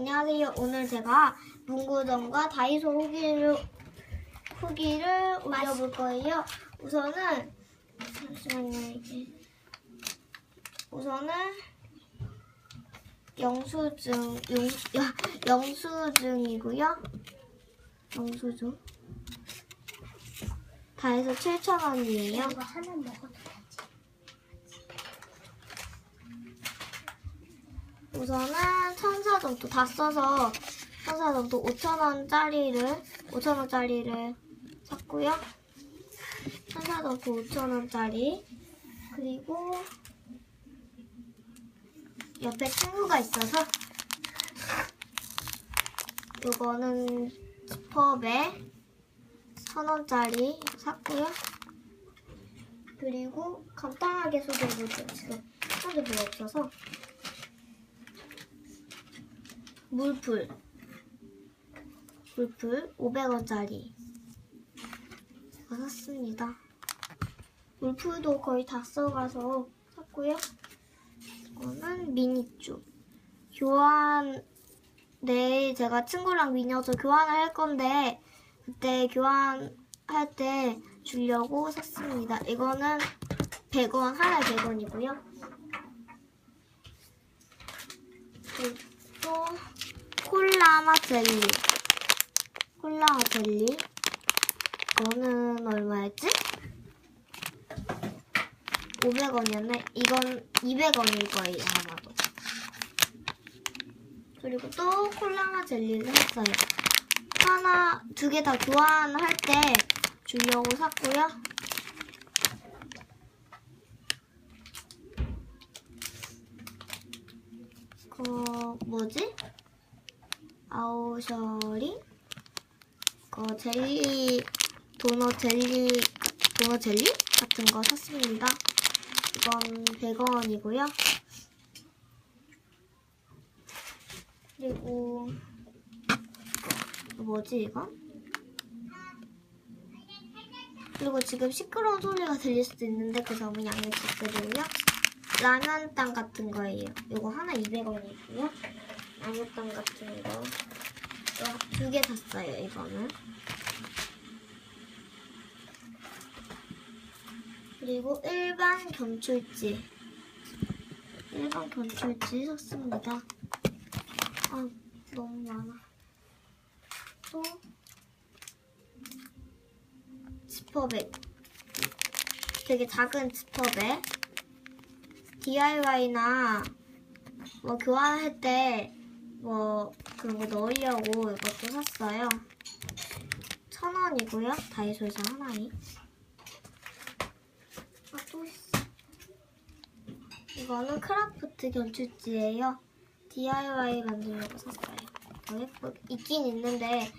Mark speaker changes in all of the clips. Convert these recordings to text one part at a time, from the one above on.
Speaker 1: 안녕하세요. 오늘 제가 문구점과 다이소 후기를 후기를 올려볼 거예요. 우선은 잠시만요 이게 우선은 영수증 영, 야, 영수증이고요. 영수증 다해서 7,000원이에요.
Speaker 2: 이거 하나 먹어도 되지.
Speaker 1: 우선은 천사점도 다 써서 천사점도 5,000원짜리를 5,000원짜리를 샀고요. 천사점도 5,000원짜리 그리고 옆에 친구가 있어서 이거는 스펍에 1,000원짜리 샀고요. 그리고 간단하게 소개해볼게요. 지금 사람이 별로 없어서 물풀. 물풀 500원짜리. 제가 샀습니다. 물풀도 거의 다 써가서 샀고요. 이거는 미니쭈 교환 내일 제가 친구랑 미니어처 교환을 할 건데 그때 교환할 때 주려고 샀습니다. 이거는 100원 하나에 100원이고요. 또 콜라 맛 젤리. 콜라 맛 젤리. 이거는 얼마였지? 500원이었네. 이건 200원일 거예요, 아마도. 그리고 또 콜라 맛 젤리를 샀어요. 하나, 두 개 다 교환할 때 주려고 샀고요. 그 뭐지? 아우셔리? 그 젤리 도넛 젤리 도넛 젤리 같은 거 샀습니다. 이건 100원이고요. 그리고 뭐지 이건? 그리고 지금 시끄러운 소리가 들릴 수도 있는데 그 점은 양해 부탁드리고요. 라면땅 같은 거예요. 이거 하나 200원이고요. 라면땅 같은 거. 두 개 샀어요, 이거는. 그리고 일반 견출지. 일반 견출지 샀습니다. 아, 너무 많아. 또, 지퍼백. 되게 작은 지퍼백. DIY나 뭐 교환할 때 뭐 그런 거 넣으려고 이것도 샀어요. 천 원이고요. 다이소에서 하나에. 아, 또 있어. 이거는 크라프트 견출지예요. DIY 만들려고 샀어요. 더 예쁘게. 있긴 있는데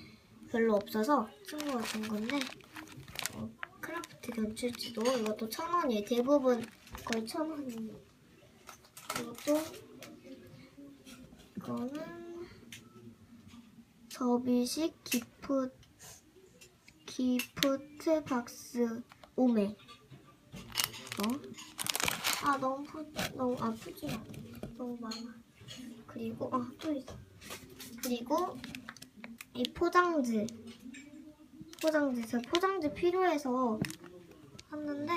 Speaker 1: 별로 없어서 친구가 준 건데 어, 크라프트 견출지도 이것도 천 원이에요. 대부분 거의 천 원이에요. 이것도 이거는 접이식 기프 기프트 박스 오메. 어? 아 너무 푸, 너무 아프지 너무 많아. 그리고 아 또 있어. 그리고 이 포장지. 포장지. 저 포장지 필요해서 샀는데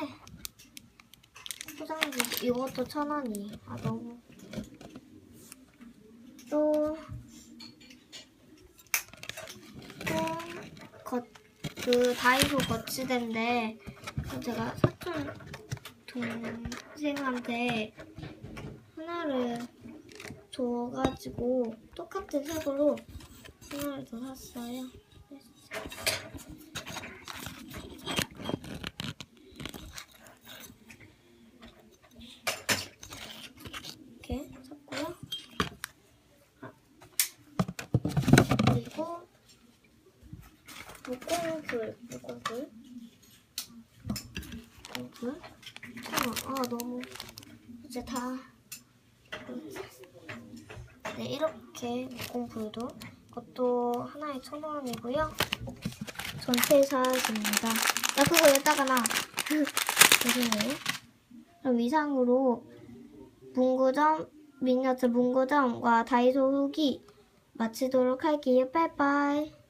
Speaker 1: 포장지 이것도 천 원이 아 너무 또또 그 다이소 거치대인데 그 제가 사촌 동생한테 하나를 줘가지고 똑같은 색으로 하나를 더 샀어요. 이렇게 샀고요. 그리고 목공풀, 목공풀, 목공풀. 아, 아 너무 이제 다. 네 이렇게 목공풀도 그것도 하나에 천 원이고요. 전체 사입니다. 야 그거 여기다가 놔. 죄송해요. 그럼 이상으로 문구점, 미니어처 문구점과 다이소 후기 마치도록 할게요. 빠이빠이.